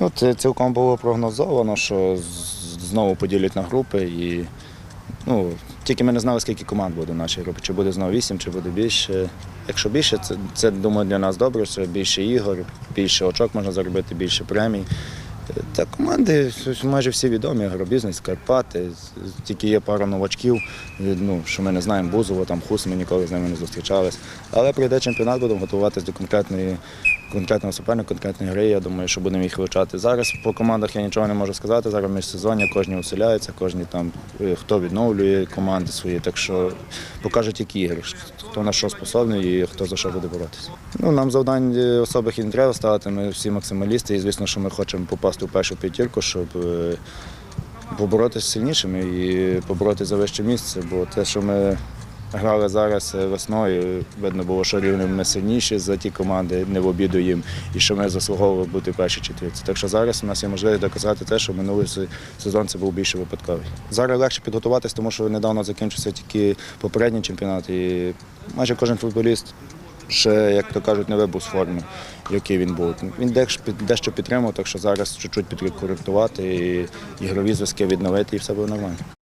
Ну, це цілком було прогнозовано, що знову поділять на групи і ну, тільки ми не знали, скільки команд буде в нашій групі. Чи буде знову вісім, чи буде більше. Якщо більше, це, це думаю для нас добре, що більше ігор, більше очок можна заробити, більше премій. Та команди майже всі відомі, агробізнес, Карпати. Тільки є пара новачків, ну, що ми не знаємо, Бузово, там Хус, ми ніколи з ними не зустрічались. Але прийде чемпіонат, будемо готуватися до конкретної конкретного суперника, конкретної гри. Я думаю, що будемо їх вивчати. Зараз по командах я нічого не можу сказати. Зараз міжсезоння, кожні усиляються, кожні там е, хто відновлює команди свої. Так що покажуть, які ігри, хто на що способний і хто за що буде боротися. Ну, нам завдань е, особих і не треба ставити. Ми всі максималісти, і звісно, що ми хочемо попасти в першу п'ятірку, щоб. е, Поборотися з сильнішими і побороти за вище місце, бо те, що ми грали зараз е, весною, видно було, що рівнем ми сильніші за ті команди, не в обіду їм, і що ми заслуговували бути в першій четвірці. Так що зараз у нас є можливість доказати те, що минулий сезон це був більше випадковий. Зараз легше підготуватись, тому що недавно закінчився тільки попередній чемпіонат, і майже кожен футболіст. Ще, як то кажуть, не вибув з форми, який він був. Він дещо, підтримав, так що зараз чуть-чуть підкоректувати і ігрові зв'язки відновити, і все буде нормально.